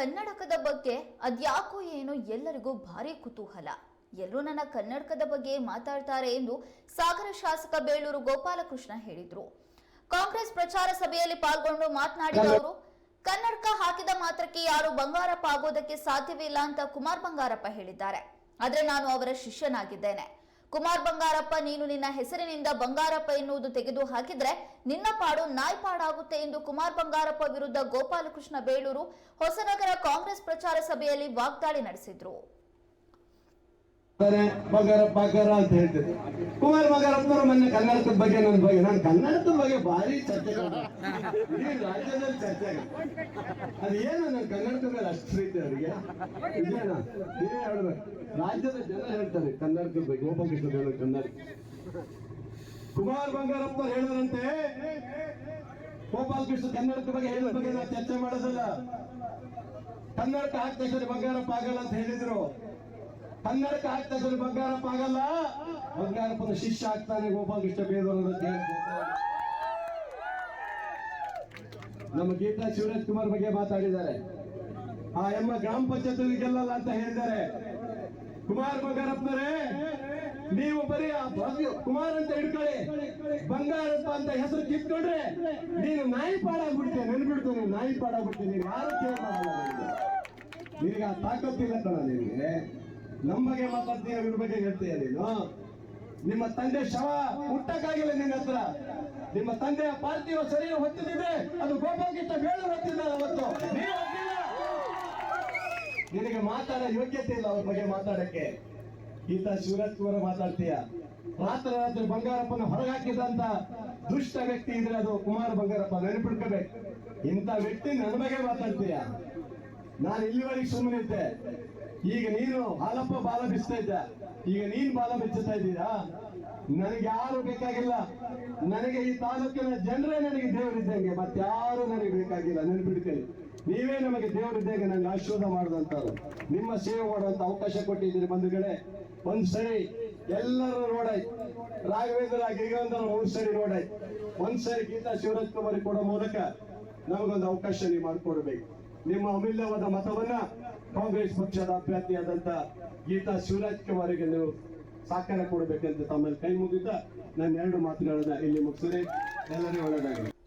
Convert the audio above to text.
ಕನ್ನಡಕದ ಬಗ್ಗೆ ಅದ್ಯಾಕೋ ಏನೋ ಎಲ್ಲರಿಗೂ ಭಾರಿ ಕುತೂಹಲ. ಎಲ್ಲರೂ ನನ್ನ ಕನ್ನಡಕದ ಬಗ್ಗೆ ಮಾತಾಡ್ತಾರೆ ಎಂದು ಸಾಗರ ಶಾಸಕ ಬೇಳೂರು ಗೋಪಾಲಕೃಷ್ಣ ಹೇಳಿದ್ರು. ಕಾಂಗ್ರೆಸ್ ಪ್ರಚಾರ ಸಭೆಯಲ್ಲಿ ಪಾಲ್ಗೊಂಡು ಮಾತನಾಡಿದ ಅವರು ಕನ್ನಡಕ ಹಾಕಿದ ಮಾತ್ರಕ್ಕೆ ಯಾರು ಬಂಗಾರಪ್ಪ ಆಗೋದಕ್ಕೆ ಸಾಧ್ಯವಿಲ್ಲ ಅಂತ ಕುಮಾರ್ ಬಂಗಾರಪ್ಪ ಹೇಳಿದ್ದಾರೆ. ಆದ್ರೆ ನಾನು ಅವರ ಶಿಷ್ಯನಾಗಿದ್ದೇನೆ. ಕುಮಾರ್ ಬಂಗಾರಪ್ಪ, ನೀನು ನಿನ್ನ ಹೆಸರಿನಿಂದ ಬಂಗಾರಪ್ಪ ಎನ್ನುವುದು ತೆಗೆದು ಹಾಕಿದ್ರೆ ನಿನ್ನ ಪಾಡು ನಾಯ್ ಪಾಡಾಗುತ್ತೆ ಎಂದು ಕುಮಾರ್ ಬಂಗಾರಪ್ಪ ವಿರುದ್ಧ ಗೋಪಾಲಕೃಷ್ಣ ಬೇಳೂರು ಹೊಸನಗರ ಕಾಂಗ್ರೆಸ್ ಪ್ರಚಾರ ಸಭೆಯಲ್ಲಿ ವಾಗ್ದಾಳಿ ನಡೆಸಿದ್ರು. ಬಂಗಾರ ಬಗರ ಅಂತ ಹೇಳ್ತಿದ್ರು ಕುಮಾರ್ ಬಂಗಾರಪ್ಪನವರು ಮೊನ್ನೆ ಕನ್ನಡದ ಬಗ್ಗೆ ನನ್ನ ಬಗ್ಗೆ. ನಾನು ಕನ್ನಡದ ಬಗ್ಗೆ ಭಾರಿ ಚರ್ಚೆ ಇಡೀ ರಾಜ್ಯದಲ್ಲಿ ಚರ್ಚೆ. ಅದು ಏನು? ನನ್ನ ಕನ್ನಡದ ಮೇಲೆ ಅಷ್ಟು ಪ್ರೀತಿ ಅವರಿಗೆ. ಇದೇನಾ? ನೀವೇ ಹೇಳ್ಬೇಕು. ರಾಜ್ಯದ ಜನ ಹೇಳ್ತಾರೆ ಕನ್ನಡದ ಬಗ್ಗೆ. ಗೋಪಾಲಕೃಷ್ಣ ಹೇಳೋ ಕನ್ನಡ. ಕುಮಾರ್ ಬಂಗಾರಪ್ಪ ಹೇಳಿದ್ರಂತೆ. ಗೋಪಾಲಕೃಷ್ಣ ಕನ್ನಡದ ಬಗ್ಗೆ ಹೇಳಿದ ಬಗ್ಗೆ ನಾವು ಚರ್ಚೆ ಮಾಡೋದಿಲ್ಲ. ಕನ್ನಡಕ್ಕೆ ಹಾಕ್ತೇಶ್ವರಿ ಬಂಗಾರಪ್ಪ ಆಗಲ್ಲ ಅಂತ ಹೇಳಿದ್ರು. ಕನ್ನಡಕ ಆಗ್ತಾ ಸರಿ ಬಂಗಾರಪ್ಪ ಆಗಲ್ಲ. ಬಂಗಾರಪ್ಪನ ಶಿಷ್ಯ ಆಗ್ತಾನೆ ಗೋಪಾಲಕೃಷ್ಣ ಬೇದವರು ಅಂತ. ನಮ್ಮ ಗೀತಾ ಶಿವರಾಜ್ ಕುಮಾರ್ ಬಗ್ಗೆ ಮಾತಾಡಿದ್ದಾರೆ. ಆ ಎಮ್ಮ ಗ್ರಾಮ ಪಂಚಾಯತ್ ಗೆಲ್ಲಲ್ಲ ಅಂತ ಹೇಳಿದ್ದಾರೆ. ಕುಮಾರ್, ಬಂಗಾರಪ್ಪನವರೇ, ನೀವು ಬರೀ ಕುಮಾರ್ ಅಂತ ಹಿಡ್ಕೊಳ್ಳಿ. ಬಂಗಾರಪ್ಪ ಅಂತ ಹೆಸರು ಕಿತ್ಕೊಂಡ್ರೆ ನೀನು ನಾಯಿ ಪಾಡಾಗ್ಬಿಡ್ತೇನೆ ನೆನ್ಬಿಡ್ತು ನೀನು ನಾಯಿ ಪಾಡಾಗ್ಬಿಡ್ತೀನಿ ಯಾರು ನಿನಗೆ. ನಿನಗೆ ಆ ತಾಕತ್ತಿಲ್ಲ ಕಣ ನಿನಗೆ. ನಮ್ಮ ಬಗ್ಗೆ ಮಾತಾಡ್ತೀಯ ಇವ್ರ ಬಗ್ಗೆ ಹೇಳ್ತೀಯ ನೀನು? ನಿಮ್ಮ ತಂದೆ ಶವ ಹುಟ್ಟಕ್ಕಾಗಿಲ್ಲ ನಿನ್ನ ಹತ್ರ. ನಿಮ್ಮ ತಂದೆಯ ಪಾರ್ಥಿವ ಶರೀರ ಹೊತ್ತಿದ್ರೆ ಅದು ಗೋಪಾಲಕೃಷ್ಣ ಬೇಳು ಹೊತ್ತಿದ್ದ ಅವತ್ತು. ನೀನು ಹೊತ್ತಿಲ್ಲ. ನಿನಗೆ ಮಾತಾಡೋ ಯೋಗ್ಯತೆ ಇಲ್ಲ ಅವ್ರ ಬಗ್ಗೆ ಮಾತಾಡಕ್ಕೆ. ಈತ ಶಿವರಾಜ್ ಕುಮಾರ್ ಮಾತಾಡ್ತೀಯ. ರಾತ್ರಿ ರಾತ್ರಿ ಬಂಗಾರಪ್ಪನ ಹೊರಗಾಕಿದಂತ ದುಷ್ಟ ವ್ಯಕ್ತಿ ಇದ್ರೆ ಅದು ಕುಮಾರ ಬಂಗಾರಪ್ಪ ನೆನಪಿಡ್ಕೋಬೇಕು. ಇಂಥ ವ್ಯಕ್ತಿ ನನ್ನ ಬಗ್ಗೆ ಮಾತಾಡ್ತೀಯ. ನಾನು ಇಲ್ಲಿವರೆಗೆ ಸುಮ್ಮನೆ ಇದ್ದೆ. ಈಗ ನೀನು ಹಾಲಪ್ಪ ಬಾಲ ಬಿಸ್ತಾ ಇದ್ದ. ಈಗ ನೀನ್ ಬಾಲ ಬಿಚ್ಚುತ್ತಾ ಇದ್ದೀರಾ? ನನಗೆ ಯಾರು ಬೇಕಾಗಿಲ್ಲ. ನನಗೆ ಈ ತಾಲೂಕಿನ ಜನರೇ ನನಗೆ ದೇವರಿದ್ದಂಗೆ ಮತ್ತಾರು ನನಗೆ ಬೇಕಾಗಿಲ್ಲ. ನೆನ್ಪಿಡ್ತೀನಿ ನೀವೇ ನಮಗೆ ದೇವರಿದ್ದಂಗೆ ನಾನು ಆಶೀರ್ವಾದ ಮಾಡಿದಂತವ್ರು. ನಿಮ್ಮ ಸೇವೆ ಮಾಡುವಂತ ಅವಕಾಶ ಕೊಟ್ಟಿದ್ದೀರಿ ಬಂಧುಗಳೇ. ಒಂದ್ ಸರಿ ಎಲ್ಲರೂ ನೋಡಾಯ್ತು ರಾಘವೇಂದ್ರ ಗಿರಿಗಂಧರ್ ಒಂದ್ ಸರಿ ನೋಡಾಯ್ತು ಒಂದ್ ಸರಿ ಗೀತಾ ಶಿವರಾಜ್ ಕುಮಾರಿ ಕೊಡೋ ಮೂಲಕ ನಮಗೊಂದು ಅವಕಾಶ ನೀವು ಮಾಡಿಕೊಡ್ಬೇಕು. ನಿಮ್ಮ ಅಮೂಲ್ಯವಾದ ಮತವನ್ನ ಕಾಂಗ್ರೆಸ್ ಪಕ್ಷದ ಅಭ್ಯರ್ಥಿಯಾದಂತ ಗೀತಾ ಶಿವರಾಜ್ ಕುಮಾರಿಗೆ ನೀವು ಸಹಕಾರ ಕೊಡಬೇಕಂತ ತಮ್ಮಲ್ಲಿ ಕೈ ಮುಗಿದ ನನ್ನ ಎರಡು ಮಾತುಗಳನ್ನ ಇಲ್ಲಿ ಮುಗಿಸಿದೆ. ಎಲ್ಲರಿಗೂ ಒಳ್ಳೆಯದಾಗಲಿ.